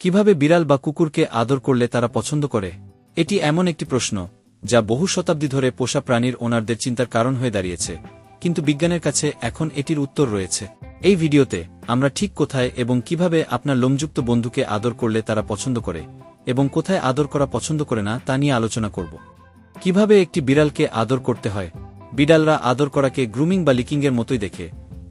কীভাবে বিড়াল বা কুকুরকে আদর করলে তারা পছন্দ করে? এটি এমন একটি প্রশ্ন, যা বহু শতাব্দী ধরে পোষা প্রাণীর ওনারদের চিন্তার কারণ হয়ে দাঁড়িয়েছে, কিন্তু বিজ্ঞানের কাছে এখন এটির উত্তর রয়েছে। এই ভিডিওতে আমরা ঠিক কোথায় এবং কীভাবে আপনার লোমযুক্ত বন্ধুকে আদর করলে তারা পছন্দ করে এবং কোথায় আদর করা পছন্দ করে না তা নিয়ে আলোচনা করব। কীভাবে একটি বিড়ালকে আদর করতে হয়? বিড়ালরা আদর করাকে গ্রুমিং বা লিকিংয়ের মতোই দেখে,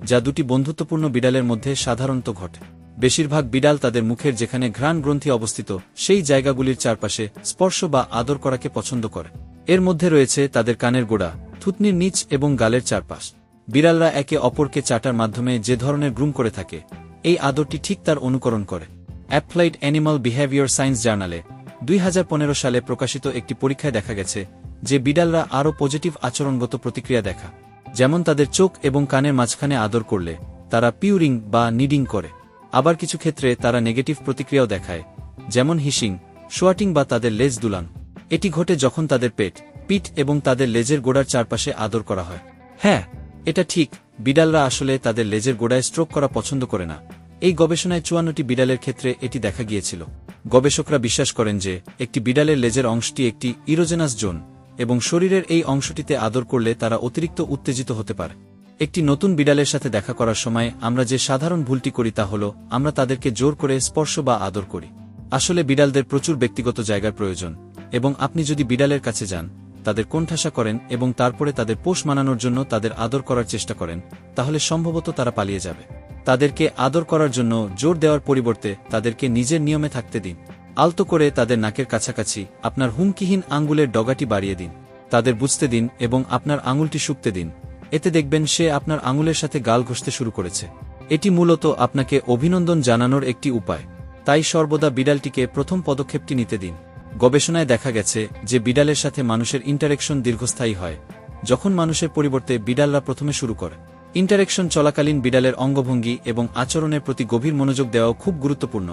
যা দুটি বন্ধুত্বপূর্ণ বিড়ালের মধ্যে সাধারণত ঘটে। বেশিরভাগ বিড়াল তাদের মুখের যেখানে ঘ্রাণ গ্রন্থি অবস্থিত, সেই জায়গাগুলির চারপাশে স্পর্শ বা আদর করাকে পছন্দ করে। এর মধ্যে রয়েছে তাদের কানের গোড়া, থুতনির নিচ এবং গালের চারপাশ। বিড়ালরা একে অপরকে চাটার মাধ্যমে যে ধরনের গ্রুম করে থাকে, এই আদরটি ঠিক তার অনুকরণ করে। অ্যাপ্লাইড অ্যানিমাল বিহেভিয়ার সায়েন্স জার্নালে দুই হাজার পনেরো সালে প্রকাশিত একটি পরীক্ষায় দেখা গেছে যে বিড়ালরা আরও পজিটিভ আচরণগত প্রতিক্রিয়া দেখা যেমন তাদের চোখ এবং কানের মাঝখানে আদর করলে তারা পিউরিং বা নিডিং করে। আবার কিছু ক্ষেত্রে তারা নেগেটিভ প্রতিক্রিয়াও দেখায়, যেমন হিসিং শোয়াটিং বা তাদের লেজ দুলান। এটি ঘটে যখন তাদের পেট, পিঠ এবং তাদের লেজের গোড়ার চারপাশে আদর করা হয়। হ্যাঁ এটা ঠিক, বিড়ালরা আসলে তাদের লেজের গোড়ায় স্ট্রোক করা পছন্দ করে না। এই গবেষণায় চুয়ান্নটি বিড়ালের ক্ষেত্রে এটি দেখা গিয়েছিল। গবেষকরা বিশ্বাস করেন যে, একটি বিড়ালের লেজের অংশটি একটি ইরোজেনাস জোন, এবং শরীরের এই অংশটিতে আদর করলে তারা অতিরিক্ত উত্তেজিত হতে পারে। একটি নতুন বিড়ালের সাথে দেখা করার সময় আমরা যে সাধারণ ভুলটি করি তা হল, আমরা তাদেরকে জোর করে স্পর্শ বা আদর করি। আসলে বিড়ালদের প্রচুর ব্যক্তিগত জায়গার প্রয়োজন, এবং আপনি যদি বিড়ালের কাছে যান, তাদের কোণঠাসা করেন এবং তারপরে তাদের পোষ মানানোর জন্য তাদের আদর করার চেষ্টা করেন, তাহলে সম্ভবত তারা পালিয়ে যাবে। তাদেরকে আদর করার জন্য জোর দেওয়ার পরিবর্তে তাদেরকে নিজের নিয়মে থাকতে দিন। আলতো করে তাদের নাকের কাছাকাছি আপনার হুমকিহীন আঙ্গুলের ডগাটি বাড়িয়ে দিন। তাদের বুঝতে দিন এবং আপনার আঙুলটি শুকতে দিন। এতে দেখবেন সে আপনার আঙুলের সাথে গাল ঘষতে শুরু করেছে। এটি মূলত আপনাকে অভিনন্দন জানানোর একটি উপায়। তাই সর্বদা বিড়ালটিকে প্রথম পদক্ষেপটি নিতে দিন। গবেষণায় দেখা গেছে যে বিড়ালের সাথে মানুষের ইন্টারেকশন দীর্ঘস্থায়ী হয়। যখন মানুষের পরিবর্তে বিড়ালরা প্রথমে শুরু করে। ইন্টারেকশন চলাকালীন বিড়ালের অঙ্গভঙ্গি এবং আচরণের প্রতি গভীর মনোযোগ দেওয়া খুব গুরুত্বপূর্ণ,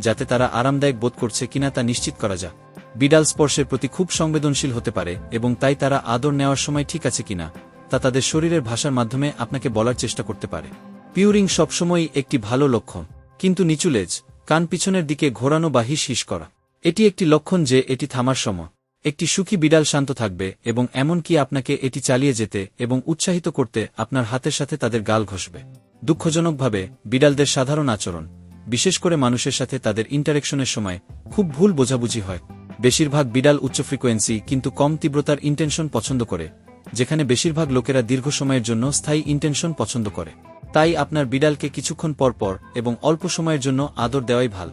যাতে তারা আরামদায়ক বোধ করছে কিনা তা নিশ্চিত করা যায় বিড়াল স্পর্শের প্রতি খুব সংবেদনশীল হতে পারে এবং তাই তারা আদর নেওয়ার সময় ঠিক আছে কিনা। তা তাদের শরীরের ভাষার মাধ্যমে আপনাকে বলার চেষ্টা করতে পারে। পিউরিং সবসময়ই একটি ভালো লক্ষণ, কিন্তু নিচু লেজ, কান পিছনের দিকে ঘোরানো বা হিস হিস করা, এটি একটি লক্ষণ যে এটি থামার সময়। একটি সুখী বিড়াল শান্ত থাকবে এবং এমনকি আপনাকে এটি চালিয়ে যেতে এবং উৎসাহিত করতে আপনার হাতের সাথে তাদের গাল ঘষবে। দুঃখজনকভাবে, বিড়ালদের সাধারণ আচরণ, বিশেষ করে মানুষের সাথে তাদের ইন্টারেকশনের সময়, খুব ভুল বোঝাবুঝি হয়। বেশিরভাগ বিড়াল উচ্চ ফ্রিকোয়েন্সি, কিন্তু কম তীব্রতার ইন্টেনশন পছন্দ করে। যেখানে বেশিরভাগ লোকেরা দীর্ঘ সময়ের জন্য স্থায়ী ইন্টেনশন পছন্দ করে। তাই আপনার বিড়ালকে কিছুক্ষণ পর পর এবং অল্প সময়ের জন্য আদর দেওয়াই ভালো।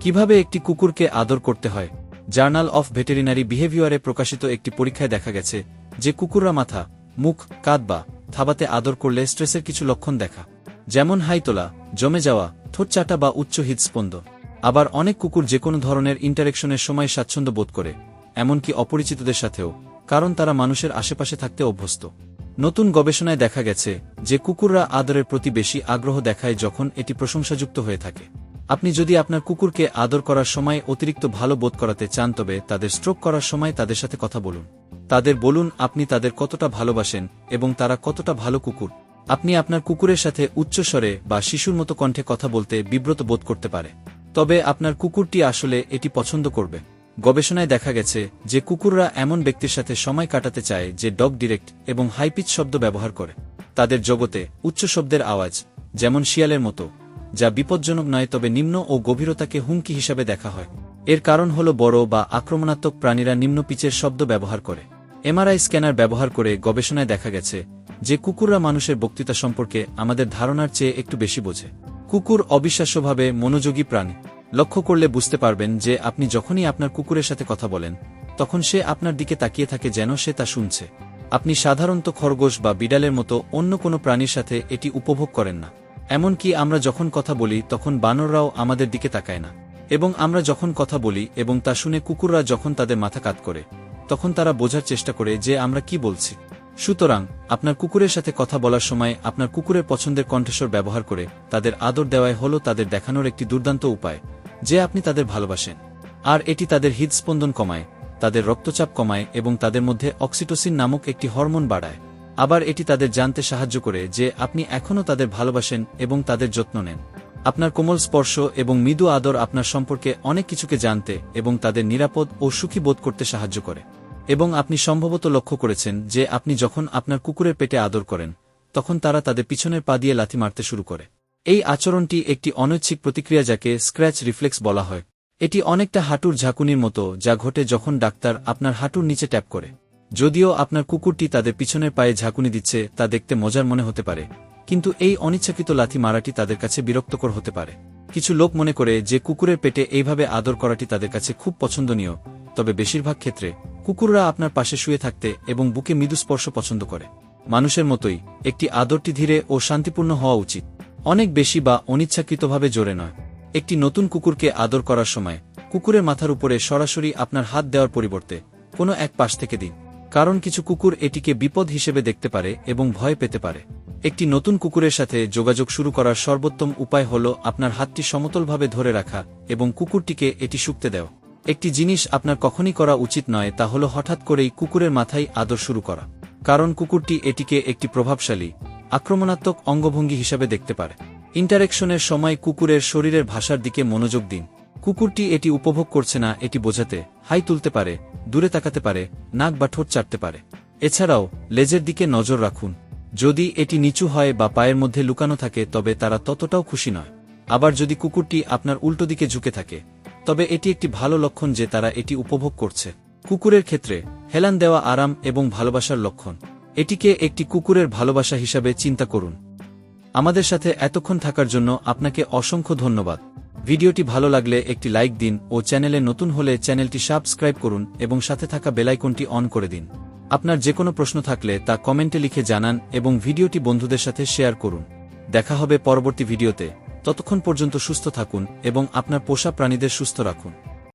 কীভাবে একটি কুকুরকে আদর করতে হয়? জার্নাল অফ ভেটেরিনারি বিহেভিয়ারে প্রকাশিত একটি পরীক্ষায় দেখা গেছে যে কুকুররা মাথা, মুখ, কাঁধ বা থাবাতে আদর করলে স্ট্রেসের কিছু লক্ষণ দেখা। যেমন হাই তোলা জমে যাওয়া, ঠোঁট চাটা বা উচ্চ হৃদস্পন্দ। আবার অনেক কুকুর যে কোনো ধরনের ইন্টারেকশনের সময় স্বাচ্ছন্দ্য বোধ করে, এমনকি অপরিচিতদের সাথেও। কারণ তারা মানুষের আশেপাশে থাকতে অভ্যস্ত। নতুন গবেষণায় দেখা গেছে যে কুকুররা আদরের প্রতি বেশি আগ্রহ দেখায় যখন এটি প্রশংসাযুক্ত হয়ে থাকে। আপনি যদি আপনার কুকুরকে আদর করার সময় অতিরিক্ত ভালো বোধ করাতে চান তবে তাদের স্ট্রোক করার সময় তাদের সাথে কথা বলুন। তাদের বলুন, আপনি তাদের কতটা ভালোবাসেন এবং তারা কতটা ভালো কুকুর? আপনি আপনার কুকুরের সাথে উচ্চস্বরে বা শিশুর মতো কণ্ঠে কথা বলতে বিব্রত বোধ করতে পারে। তবে আপনার কুকুরটি আসলে এটি পছন্দ করবে। গবেষণায় দেখা গেছে যে কুকুররা এমন ব্যক্তির সাথে সময় কাটাতে চায় যে ডগ ডিরেক্ট এবং হাইপিচ শব্দ ব্যবহার করে। তাদের জগতে উচ্চ শব্দের আওয়াজ, যেমন শিয়ালের মতো, যা বিপজ্জনক নয় তবে নিম্ন ও গভীরতাকে হুমকি হিসাবে দেখা হয়। এর কারণ হল বড় বা আক্রমণাত্মক প্রাণীরা নিম্ন পিচের শব্দ ব্যবহার করে। এমআরআই স্ক্যানার ব্যবহার করে গবেষণায় দেখা গেছে যে কুকুররা মানুষের বক্তৃতা সম্পর্কে আমাদের ধারণার চেয়ে একটু বেশি বোঝে। কুকুর অবিশ্বাস্যভাবে মনোযোগী প্রাণী। লক্ষ্য করলে বুঝতে পারবেন যে আপনি যখনই আপনার কুকুরের সাথে কথা বলেন, তখন সে আপনার দিকে তাকিয়ে থাকে যেন সে তা শুনছে। আপনি সাধারণত খরগোশ বা বিড়ালের মতো অন্য কোনো প্রাণীর সাথে এটি উপভোগ করেন না। এমনকি আমরা যখন কথা বলি, তখন বানররাও আমাদের দিকে তাকায় না। এবং আমরা যখন কথা বলি এবং তা শুনে কুকুররা যখন তাদের মাথা কাত করে, তখন তারা বোঝার চেষ্টা করে যে আমরা কি বলছি। সুতরাং, আপনার কুকুরের সাথে কথা বলার সময় আপনার কুকুরের পছন্দের কণ্ঠস্বর ব্যবহার করে তাদের আদর দেওয়াই হল তাদের দেখানোর একটি দুর্দান্ত উপায়। যে আপনি তাদের ভালোবাসেন। আর এটি তাদের হৃদস্পন্দন কমায়, তাদের রক্তচাপ কমায় এবং তাদের মধ্যে অক্সিটোসিন নামক একটি হরমোন বাড়ায়। আবার এটি তাদের জানতে সাহায্য করে যে আপনি এখনও তাদের ভালোবাসেন এবং তাদের যত্ন নেন। আপনার কোমল স্পর্শ এবং মৃদু আদর আপনার সম্পর্কে অনেক কিছুকে জানতে এবং তাদের নিরাপদ ও সুখী বোধ করতে সাহায্য করে। এবং আপনি সম্ভবত লক্ষ্য করেছেন যে আপনি যখন আপনার কুকুরের পেটে আদর করেন, তখন তারা তাদের পিছনের পা দিয়ে লাথি মারতে শুরু করে। এই আচরণটি একটি অনৈচ্ছিক প্রতিক্রিয়া যাকে স্ক্র্যাচ রিফ্লেক্স বলা হয়। এটি অনেকটা হাঁটুর ঝাঁকুনির মতো, যা ঘটে যখন ডাক্তার আপনার হাঁটুর নিচে ট্যাপ করে। যদিও আপনার কুকুরটি তাদের পিছনের পায়ে ঝাঁকুনি দিচ্ছে, তা দেখতে মজার মনে হতে পারে। কিন্তু এই অনিচ্ছাকৃত লাথি মারাটি তাদের কাছে বিরক্তকর হতে পারে। কিছু লোক মনে করে যে কুকুরের পেটে এইভাবে আদর করাটি তাদের কাছে খুব পছন্দনীয়, তবে বেশিরভাগ ক্ষেত্রে কুকুররা আপনার পাশে শুয়ে থাকতে এবং বুকে মৃদু স্পর্শ পছন্দ করে। মানুষের মতোই, একটি আদরটি ধীরে ও শান্তিপূর্ণ হওয়া উচিত। অনেক বেশি বা অনিচ্ছাকৃতভাবে জোরে নয়। একটি নতুন কুকুরকে আদর করার সময়, কুকুরের মাথার উপরে সরাসরি আপনার হাত দেওয়ার পরিবর্তে, কোনো এক পাশ থেকে দিন। কারণ কিছু কুকুর এটিকে বিপদ হিসেবে দেখতে পারে এবং ভয় পেতে পারে। একটি নতুন কুকুরের সাথে যোগাযোগ শুরু করার সর্বোত্তম উপায় হল আপনার হাতটি সমতলভাবে ধরে রাখা এবং কুকুরটিকে এটি শুকতে দেও একটি জিনিস আপনার কখনই করা উচিত নয় তা হল হঠাৎ করেই কুকুরের মাথায় আদর শুরু করা। কারণ কুকুরটি এটিকে একটি প্রভাবশালী আক্রমণাত্মক অঙ্গভঙ্গি হিসাবে দেখতে পারে। ইন্টারেকশনের সময় কুকুরের শরীরের ভাষার দিকে মনোযোগ দিন। কুকুরটি এটি উপভোগ করছে না, এটি বোঝাতে, হাই তুলতে পারে, দূরে তাকাতে পারে, নাক বা ঠোঁট চাটতে পারে। এছাড়াও, লেজের দিকে নজর রাখুন। যদি এটি নিচু হয় বা পায়ের মধ্যে লুকানো থাকে, তবে তারা ততটাও খুশি নয়। আবার যদি কুকুরটি আপনার উল্টো দিকে ঝুঁকে থাকে, তবে এটি একটি ভালো লক্ষণ যে তারা এটি উপভোগ করছে। কুকুরের ক্ষেত্রে, হেলান দেওয়া আরাম এবং ভালোবাসার লক্ষণ। এটিকে একটি কুকুরের ভালোবাসা হিসাবে চিন্তা করুন। আমাদের সাথে এতক্ষণ থাকার জন্য আপনাকে অসংখ্য ধন্যবাদ। ভিডিওটি ভালো লাগলে একটি লাইক দিন ও চ্যানেলে নতুন হলে চ্যানেলটি সাবস্ক্রাইব করুন এবং সাথে থাকা বেলাইকনটি অন করে দিন। আপনার যে কোনো প্রশ্ন থাকলে তা কমেন্টে লিখে জানান এবং ভিডিওটি বন্ধুদের সাথে শেয়ার করুন। দেখা হবে পরবর্তী ভিডিওতে। ততক্ষণ পর্যন্ত সুস্থ থাকুন এবং আপনার পোষা প্রাণীদের সুস্থ রাখুন।